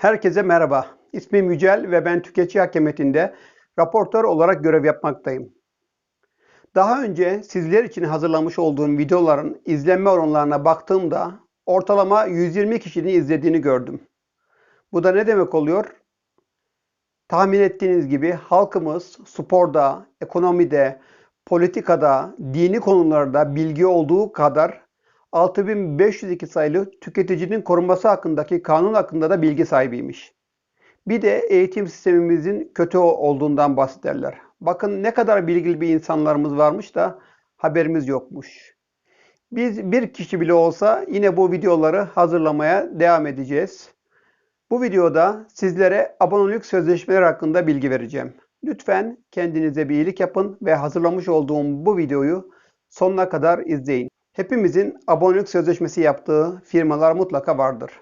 Herkese merhaba. İsmim Yücel ve ben tüketici hakemiyetinde raportör olarak görev yapmaktayım. Daha önce sizler için hazırlamış olduğum videoların izlenme oranlarına baktığımda ortalama 120 kişinin izlediğini gördüm. Bu da ne demek oluyor? Tahmin ettiğiniz gibi halkımız sporda, ekonomide, politikada, dini konularda bilgi olduğu kadar 6502 sayılı tüketicinin korunması hakkındaki kanun hakkında da bilgi sahibiymiş. Bir de eğitim sistemimizin kötü olduğundan bahsederler. Bakın ne kadar bilgili bir insanlarımız varmış da haberimiz yokmuş. Biz bir kişi bile olsa yine bu videoları hazırlamaya devam edeceğiz. Bu videoda sizlere abonelik sözleşmeleri hakkında bilgi vereceğim. Lütfen kendinize bir iyilik yapın ve hazırlamış olduğum bu videoyu sonuna kadar izleyin. Hepimizin abonelik sözleşmesi yaptığı firmalar mutlaka vardır.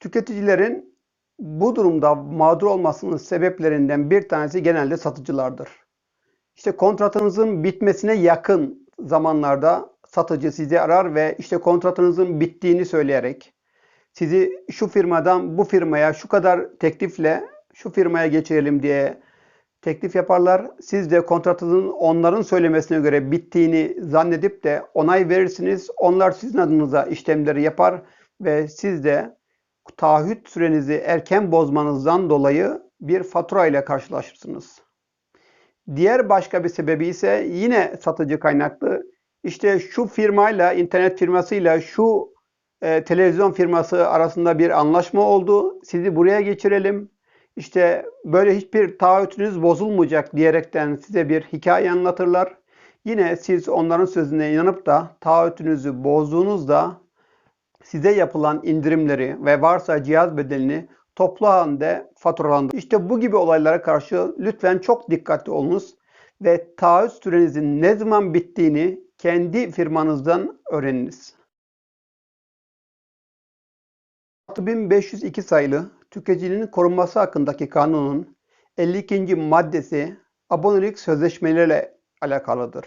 Tüketicilerin bu durumda mağdur olmasının sebeplerinden bir tanesi genelde satıcılardır. İşte kontratınızın bitmesine yakın zamanlarda satıcı sizi arar ve işte kontratınızın bittiğini söyleyerek sizi şu firmadan bu firmaya şu kadar teklifle şu firmaya geçirelim diye teklif yaparlar. Siz de kontratınızın onların söylemesine göre bittiğini zannedip de onay verirsiniz. Onlar sizin adınıza işlemleri yapar ve siz de taahhüt sürenizi erken bozmanızdan dolayı bir fatura ile karşılaşırsınız. Diğer başka bir sebebi ise yine satıcı kaynaklı. İşte şu firmayla, internet firmasıyla şu e, televizyon firması arasında bir anlaşma oldu. Sizi buraya geçirelim. İşte böyle hiçbir taahhütünüz bozulmayacak diyerekten size bir hikaye anlatırlar. Yine siz onların sözüne inanıp da taahhütünüzü bozduğunuzda size yapılan indirimleri ve varsa cihaz bedelini toplu halde faturalandır. İşte bu gibi olaylara karşı lütfen çok dikkatli olunuz ve taahhüt sürenizin ne zaman bittiğini kendi firmanızdan öğreniniz. 6502 sayılı tüketicinin korunması hakkındaki kanunun 52. maddesi abonelik sözleşmeleriyle alakalıdır.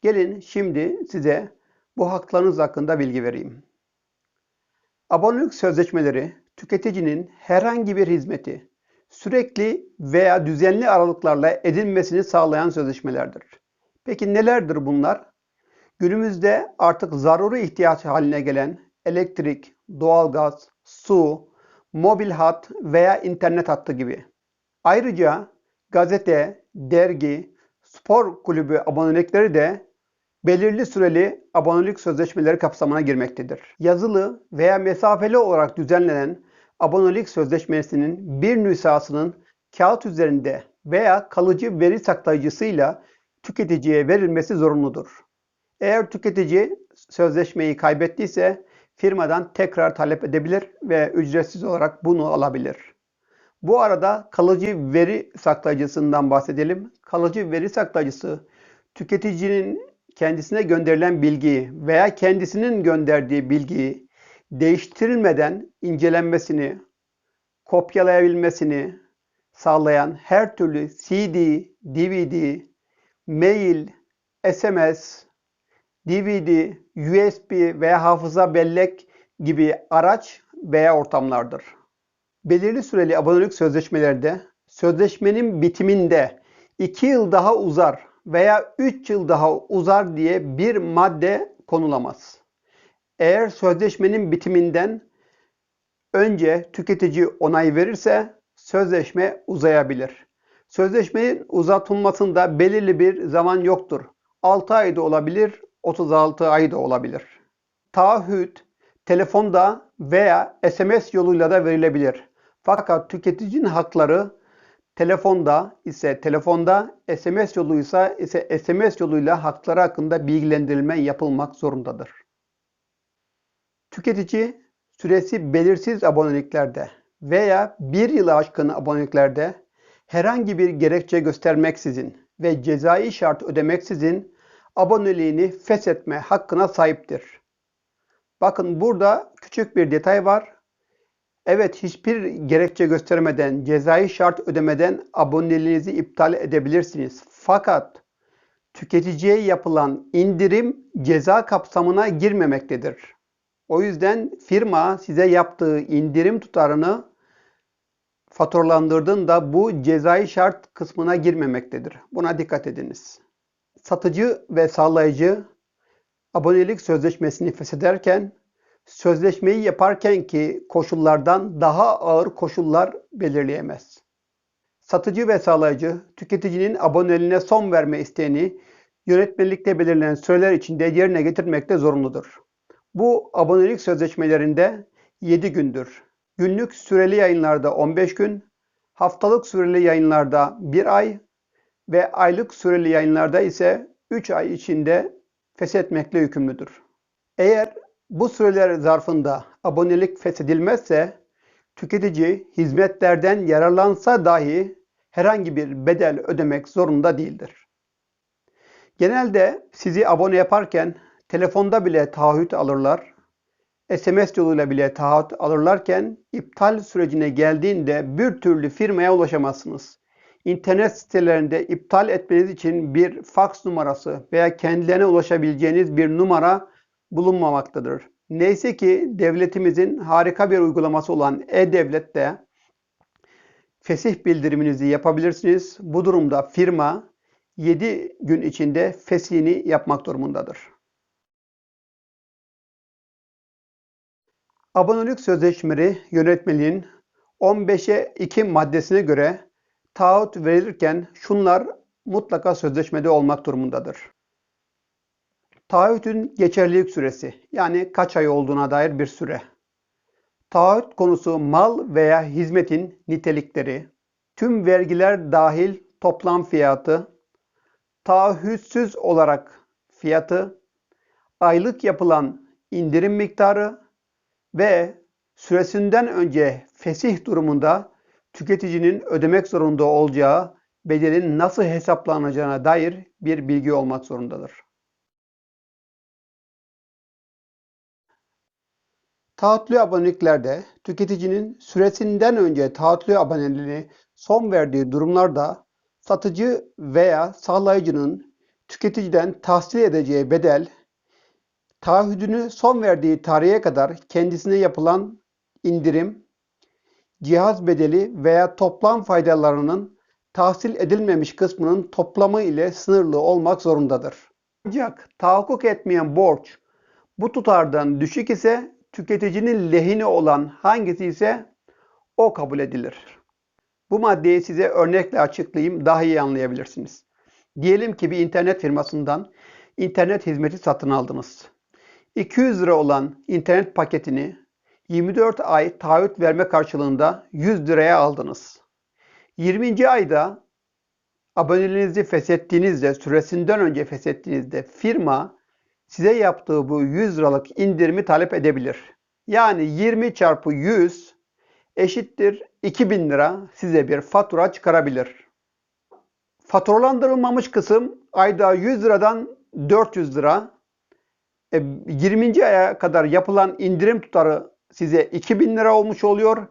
Gelin şimdi size bu haklarınız hakkında bilgi vereyim. Abonelik sözleşmeleri tüketicinin herhangi bir hizmeti sürekli veya düzenli aralıklarla edinmesini sağlayan sözleşmelerdir. Peki nelerdir bunlar? Günümüzde artık zaruri ihtiyaç haline gelen elektrik, doğalgaz, su, mobil hat veya internet hattı gibi. Ayrıca gazete, dergi, spor kulübü abonelikleri de belirli süreli abonelik sözleşmeleri kapsamına girmektedir. Yazılı veya mesafeli olarak düzenlenen abonelik sözleşmesinin bir nüshasının kağıt üzerinde veya kalıcı veri saklayıcısıyla tüketiciye verilmesi zorunludur. Eğer tüketici sözleşmeyi kaybettiyse firmadan tekrar talep edebilir ve ücretsiz olarak bunu alabilir. Bu arada kalıcı veri saklayıcısından bahsedelim. Kalıcı veri saklayıcısı tüketicinin kendisine gönderilen bilgiyi veya kendisinin gönderdiği bilgiyi değiştirilmeden incelenmesini, kopyalayabilmesini sağlayan her türlü CD, DVD, mail, SMS, DVD, USB veya hafıza bellek gibi araç veya ortamlardır. Belirli süreli abonelik sözleşmelerde sözleşmenin bitiminde 2 yıl daha uzar veya 3 yıl daha uzar diye bir madde konulamaz. Eğer sözleşmenin bitiminden önce tüketici onay verirse sözleşme uzayabilir. Sözleşmenin uzatılmasında belirli bir zaman yoktur. 6 ayda olabilir, 36 ay da olabilir. Taahhüt telefonda veya SMS yoluyla da verilebilir. Fakat tüketicinin hakları telefonda ise telefonda, SMS yoluysa ise SMS yoluyla hakları hakkında bilgilendirilme yapılmak zorundadır. Tüketici süresi belirsiz aboneliklerde veya bir yılı aşkın aboneliklerde herhangi bir gerekçe göstermeksizin ve cezai şart ödemeksizin aboneliğini feshetme hakkına sahiptir. Bakın burada küçük bir detay var. Evet hiçbir gerekçe göstermeden, cezai şart ödemeden aboneliğinizi iptal edebilirsiniz. Fakat tüketiciye yapılan indirim ceza kapsamına girmemektedir. O yüzden firma size yaptığı indirim tutarını faturalandırdığında bu cezai şart kısmına girmemektedir. Buna dikkat ediniz. Satıcı ve sağlayıcı abonelik sözleşmesini feshederken sözleşmeyi yaparken ki koşullardan daha ağır koşullar belirleyemez. Satıcı ve sağlayıcı tüketicinin aboneliğine son verme isteğini yönetmelikte belirlenen süreler içinde yerine getirmekte zorunludur. Bu abonelik sözleşmelerinde 7 gündür. Günlük süreli yayınlarda 15 gün, haftalık süreli yayınlarda 1 ay ve aylık süreli yayınlarda ise 3 ay içinde feshetmekle yükümlüdür. Eğer bu süreler zarfında abonelik feshedilmezse tüketici hizmetlerden yararlansa dahi herhangi bir bedel ödemek zorunda değildir. Genelde sizi abone yaparken telefonda bile taahhüt alırlar. SMS yoluyla bile taahhüt alırlarken iptal sürecine geldiğinde bir türlü firmaya ulaşamazsınız. İnternet sitelerinde iptal etmeniz için bir faks numarası veya kendilerine ulaşabileceğiniz bir numara bulunmamaktadır. Neyse ki devletimizin harika bir uygulaması olan E-Devlet'te fesih bildiriminizi yapabilirsiniz. Bu durumda firma 7 gün içinde fesihini yapmak durumundadır. Abonelik sözleşmeleri yönetmeliğin 15'e 2 maddesine göre taahhüt verilirken şunlar mutlaka sözleşmede olmak durumundadır. Taahhütün geçerlilik süresi yani kaç ay olduğuna dair bir süre. Taahhüt konusu mal veya hizmetin nitelikleri, tüm vergiler dahil toplam fiyatı, taahhütsüz olarak fiyatı, aylık yapılan indirim miktarı ve süresinden önce fesih durumunda tüketicinin ödemek zorunda olacağı bedelin nasıl hesaplanacağına dair bir bilgi olmak zorundadır. Taahhütlü aboneliklerde tüketicinin süresinden önce taahhütlü aboneliğini son verdiği durumlarda satıcı veya sağlayıcının tüketiciden tahsil edeceği bedel, taahhüdünü son verdiği tarihe kadar kendisine yapılan indirim, cihaz bedeli veya toplam faydalarının tahsil edilmemiş kısmının toplamı ile sınırlı olmak zorundadır. Ancak tahakkuk etmeyen borç bu tutardan düşük ise tüketicinin lehine olan hangisi ise o kabul edilir. Bu maddeyi size örnekle açıklayayım daha iyi anlayabilirsiniz. Diyelim ki bir internet firmasından internet hizmeti satın aldınız. 200 lira olan internet paketini 24 ay taahhüt verme karşılığında 100 liraya aldınız. 20. ayda aboneliğinizi feshettiğinizde, süresinden önce feshettiğinizde firma size yaptığı bu 100 liralık indirimi talep edebilir. Yani 20 çarpı 100 eşittir 2000 lira size bir fatura çıkarabilir. Faturalandırılmamış kısım ayda 100 liradan 400 lira. E, 20. aya kadar yapılan indirim tutarı size 2000 lira olmuş oluyor.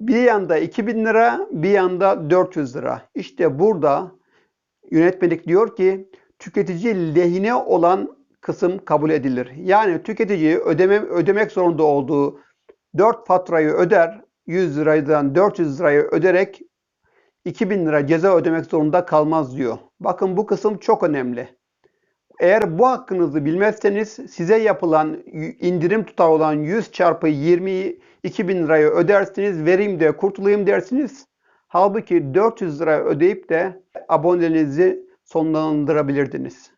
Bir yanda 2000 lira, bir yanda 400 lira. İşte burada yönetmelik diyor ki tüketici lehine olan kısım kabul edilir. Yani tüketici ödeme, ödemek zorunda olduğu 4 faturayı öder, 100 liradan 400 lirayı öderek 2000 lira ceza ödemek zorunda kalmaz diyor. Bakın bu kısım çok önemli. Eğer bu hakkınızı bilmezseniz size yapılan indirim tutarı olan 100 çarpı 20 2000 lirayı ödersiniz, vereyim de kurtulayım dersiniz. Halbuki 400 lira ödeyip de aboneliğinizi sonlandırabilirdiniz.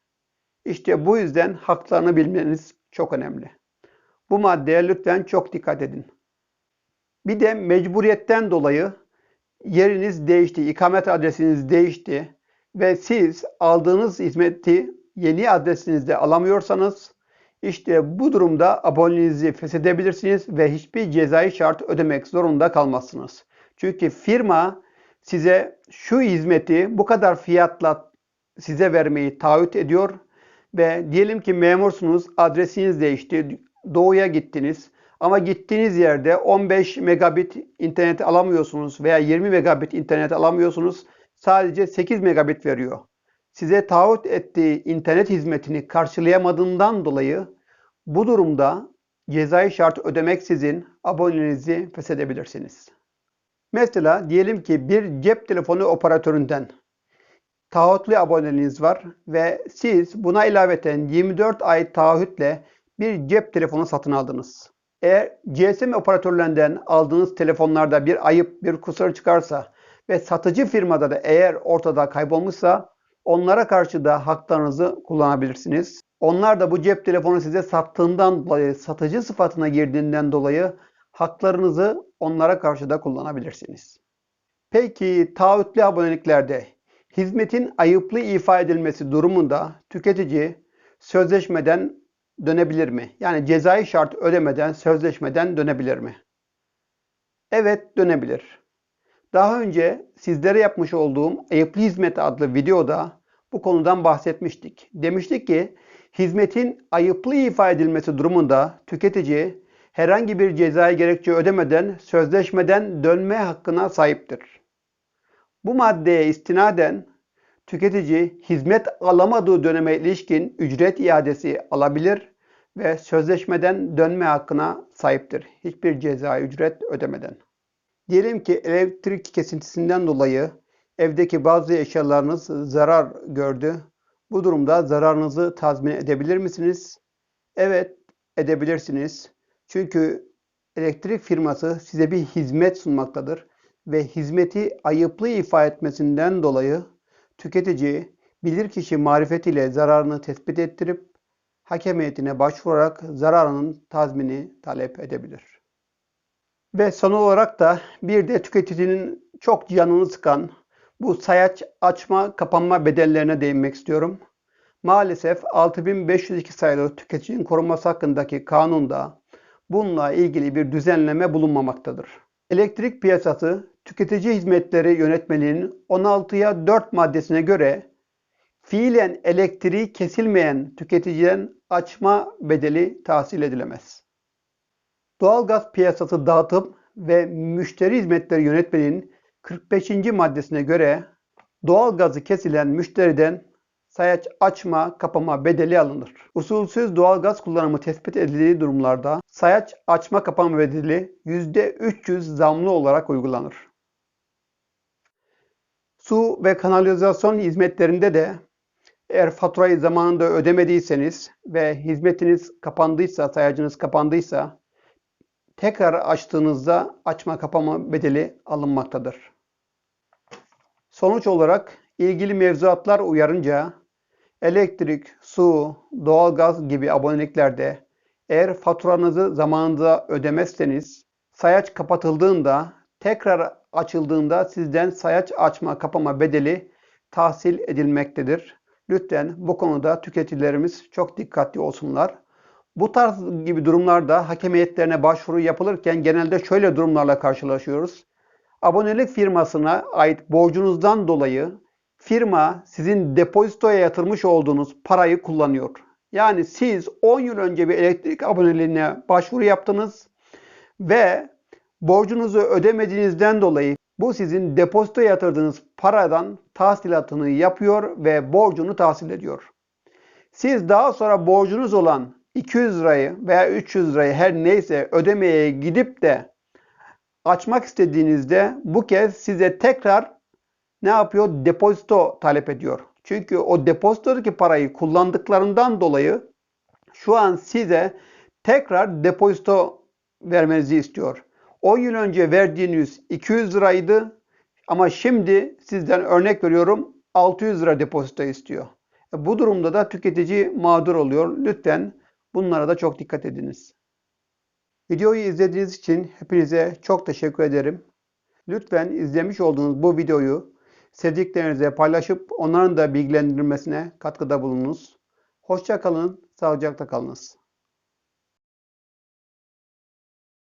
İşte bu yüzden haklarını bilmeniz çok önemli. Bu maddeye lütfen çok dikkat edin. Bir de mecburiyetten dolayı yeriniz değişti, ikamet adresiniz değişti ve siz aldığınız hizmeti yeni adresinizde alamıyorsanız işte bu durumda aboneliğinizi feshedebilirsiniz ve hiçbir cezai şart ödemek zorunda kalmazsınız. Çünkü firma size şu hizmeti bu kadar fiyatla size vermeyi taahhüt ediyor ve diyelim ki memursunuz, adresiniz değişti, doğuya gittiniz ama gittiğiniz yerde 15 megabit internet alamıyorsunuz veya 20 megabit internet alamıyorsunuz. Sadece 8 megabit veriyor. Size taahhüt ettiği internet hizmetini karşılayamadığından dolayı bu durumda cezai şart ödemeksizin aboneliğinizi feshedebilirsiniz. Mesela diyelim ki bir cep telefonu operatöründen taahhütlü aboneliğiniz var ve siz buna ilaveten 24 ay taahhütle bir cep telefonu satın aldınız. Eğer GSM operatörlerinden aldığınız telefonlarda bir ayıp, bir kusur çıkarsa ve satıcı firmada da eğer ortada kaybolmuşsa onlara karşı da haklarınızı kullanabilirsiniz. Onlar da bu cep telefonu size sattığından dolayı, satıcı sıfatına girdiğinden dolayı haklarınızı onlara karşı da kullanabilirsiniz. Peki taahhütlü aboneliklerde hizmetin ayıplı ifa edilmesi durumunda tüketici sözleşmeden dönebilir mi? Yani cezai şart ödemeden sözleşmeden dönebilir mi? Evet dönebilir. Daha önce sizlere yapmış olduğum Ayıplı Hizmet adlı videoda bu konudan bahsetmiştik. Demiştik ki hizmetin ayıplı ifa edilmesi durumunda tüketici herhangi bir cezai gerekçe ödemeden sözleşmeden dönme hakkına sahiptir. Bu maddeye istinaden tüketici hizmet alamadığı döneme ilişkin ücret iadesi alabilir ve sözleşmeden dönme hakkına sahiptir. Hiçbir cezai ücret ödemeden. Diyelim ki elektrik kesintisinden dolayı evdeki bazı eşyalarınız zarar gördü. Bu durumda zararınızı tazmin edebilir misiniz? Evet, edebilirsiniz. Çünkü elektrik firması size bir hizmet sunmaktadır ve hizmeti ayıplı ifa etmesinden dolayı tüketici bilirkişi marifetiyle zararını tespit ettirip hakem heyetine başvurarak zararının tazmini talep edebilir. Ve son olarak da bir de tüketicinin çok canını sıkan bu sayaç açma kapanma bedellerine değinmek istiyorum. Maalesef 6502 sayılı tüketicinin korunması hakkındaki kanunda bununla ilgili bir düzenleme bulunmamaktadır. Elektrik piyasası tüketici hizmetleri yönetmeliğinin 16'ya 4 maddesine göre fiilen elektriği kesilmeyen tüketiciden açma bedeli tahsil edilemez. Doğalgaz piyasası dağıtım ve müşteri hizmetleri yönetmeliğinin 45. maddesine göre doğalgazı kesilen müşteriden sayaç açma, kapama bedeli alınır. Usulsüz doğalgaz kullanımı tespit edildiği durumlarda sayaç açma kapama bedeli %300 zamlı olarak uygulanır. Su ve kanalizasyon hizmetlerinde de eğer faturayı zamanında ödemediyseniz ve hizmetiniz kapandıysa, sayacınız kapandıysa tekrar açtığınızda açma kapama bedeli alınmaktadır. Sonuç olarak ilgili mevzuatlar uyarınca elektrik, su, doğalgaz gibi aboneliklerde eğer faturanızı zamanında ödemezseniz sayaç kapatıldığında tekrar açıldığında sizden sayaç açma kapama bedeli tahsil edilmektedir. Lütfen bu konuda tüketicilerimiz çok dikkatli olsunlar. Bu tarz gibi durumlarda hakem heyetlerine başvuru yapılırken genelde şöyle durumlarla karşılaşıyoruz. Abonelik firmasına ait borcunuzdan dolayı firma sizin depozitoya yatırmış olduğunuz parayı kullanıyor. Yani siz 10 yıl önce bir elektrik aboneliğine başvuru yaptınız ve borcunuzu ödemediğinizden dolayı bu sizin depozito yatırdığınız paradan tahsilatını yapıyor ve borcunu tahsil ediyor. Siz daha sonra borcunuz olan 200 lirayı veya 300 lirayı her neyse ödemeye gidip de açmak istediğinizde bu kez size tekrar ne yapıyor? Depozito talep ediyor. Çünkü o depozitodaki parayı kullandıklarından dolayı şu an size tekrar depozito vermenizi istiyor. 10 yıl önce verdiğiniz 200 liraydı ama şimdi sizden örnek veriyorum 600 lira depozito istiyor. E, bu durumda da tüketici mağdur oluyor. Lütfen bunlara da çok dikkat ediniz. Videoyu izlediğiniz için hepinize çok teşekkür ederim. Lütfen izlemiş olduğunuz bu videoyu sevdiklerinize paylaşıp onların da bilgilendirmesine katkıda bulununuz. Hoşça kalın, sağlıcakla kalınız.